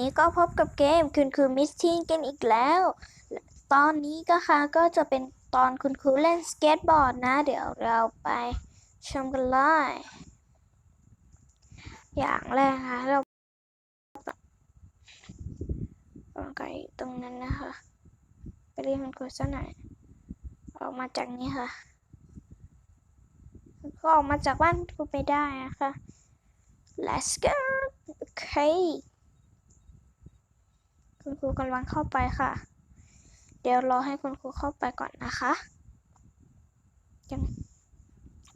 นี้ก็พบกับเกมคุณครูมิสทีนกันอีกแล้ว ตอนนี้ก็ค่ะก็จะเป็นตอนคุณครูเล่นสเก็ตบอร์ดนะ เดี๋ยวเราไปชมกันเลย อย่างแรกนะคะเราวางไกตรงนั้นนะคะ ไปเรียกคุณครูซะหน่อย ออกมาจากนี้ค่ะ ก็ออกมาจากบ้านครูไปได้นะคะ let's go โอเค คุณครูกำลังเข้าไปค่ะ เดี๋ยวรอให้คุณครูเข้าไปก่อนนะคะยัง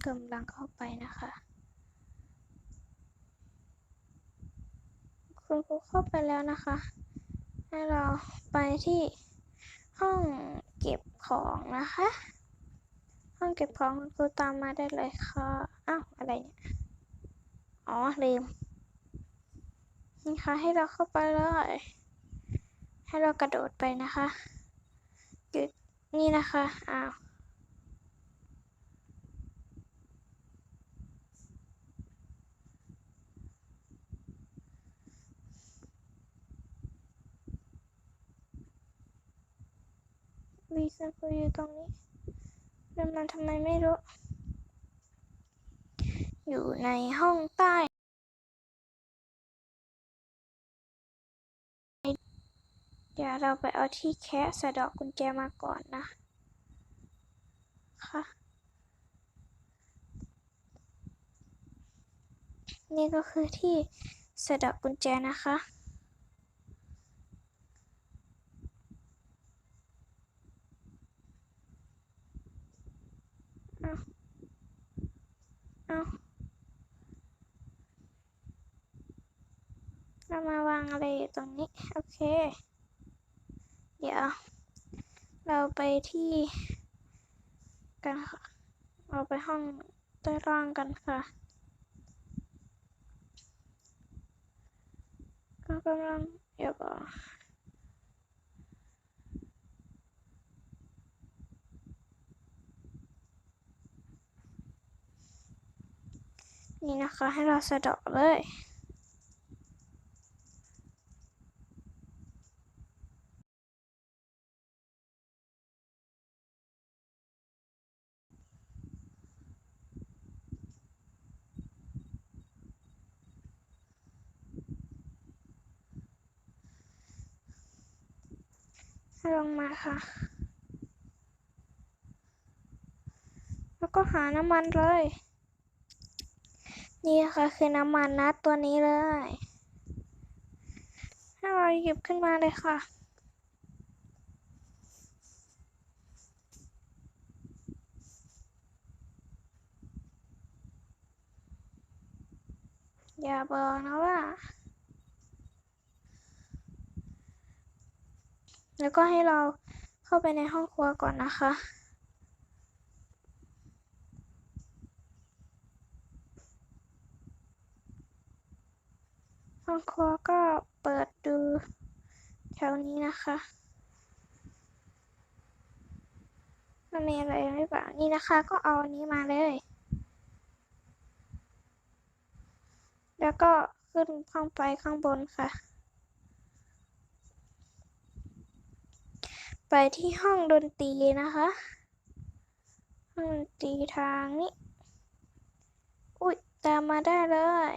กำลังเข้าไปนะคะ คุณครูเข้าไปแล้วนะคะ ให้เราไปที่ห้องเก็บของนะคะ ห้องเก็บของคุณครูตามมาได้เลยค่ะ อ้าวอะไรเนี่ย อ๋อลืมนี่ค่ะให้เราเข้าไปเลย ให้เรากระโดดไปนะคะหยุดนี่นะคะอ้าววีซ่ากูอยู่ตรงนี้เดินมาทำไมไม่รู้ อยู่ในห้องใต้ เดี๋ยวเราไปเอาที่แคะสะดอกกุญแจมาก่อนนะ ค่ะ นี่ก็คือที่สะดอกกุญแจนะคะ เอาเอาเรามาวางอะไรอยู่ตรงนี้ โอเค เดี๋ยว เราไปที่กันค่ะ เราไปห้องใต้ล่างกันค่ะ ก็กำลังเดี๋ยวก่อนนี่นะคะให้เราสะดาะเลย ให้ ลงมาค่ะ แล้วก็หาน้ำมันเลย นี่ค่ะคือน้ำมันนะตัวนี้เลยให้เราหยิบขึ้นมาเลยค่ะอย่าบอกนะว่า แล้วก็ให้เราเข้าไปในห้องครัวก่อนนะคะ ห้องครัวก็เปิดดูแถวนี้นะคะมันมีอะไรหรือเปล่านี่นะคะ ก็เอาอันนี้มาเลย แล้วก็ขึ้นข้างไปข้างบนค่ะ ไปที่ห้องดนตรีนะคะ ห้องดนตรีทางนี้ อุ๊ยตามมาได้เลย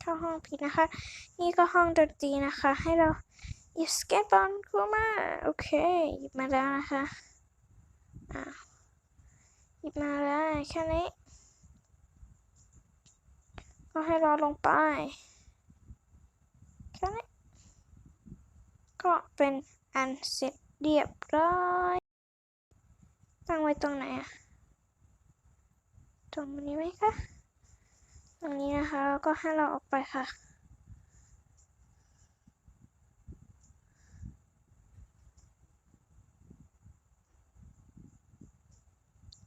เข้าห้องผิดนะคะ นี่ก็ห้องดนตรีนะคะ ให้เราหยิบสเก็ตบอร์ดครูมาโอเคหยิบมาแล้วนะคะอ่าหยิบมาเลยแค่นี้ ก็ให้เราลงไปแค่นี้ก็เป็นอันเสร็จเรียบร้อยตั้งไว้ตรงไหนอะตรงนี้ไหมคะตรงนี้นะคะแล้วก็ให้เราออกไปค่ะ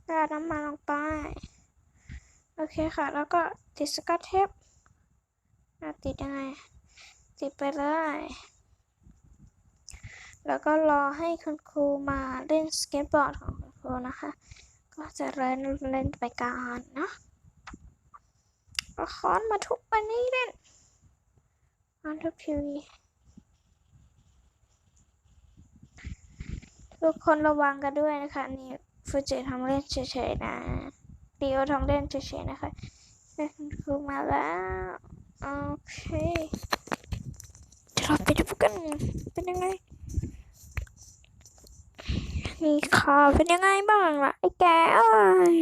ราดน้ำมันลงไป โอเคค่ะ แล้วก็ติดสกอตเทปติดยังไง ติดไปเลย แล้วก็รอให้คุณครูมาเล่นสเก็ตบอร์ดของคุณครูนะคะ ก็จะเล่นเล่นไปก่อนเนะเอาค้อนมาทุบอันนี้เล่นค้อนทุบทีวีทุกคนระวังกันด้วยนะคะ นี่ฟูจิทำเล่นเฉยๆนะ ดีโอทำเล่นเฉยๆนะคะแม่คุณครูมาแล้ว โอเคเดี๋ยวเราไปดูกัน เป็นยังไง นี่ค่ะ เป็นยังไงบ้างล่ะ ไอ้แกเอ้ย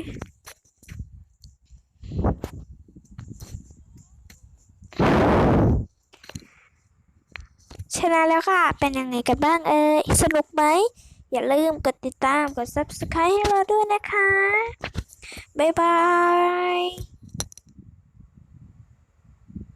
ชนะแล้วค่ะ เป็นยังไงกันบ้างเอ่ยสนุกไหม อย่าลืมกดติดตาม กด subscribe ให้เราด้วยนะคะ บ๊ายบาย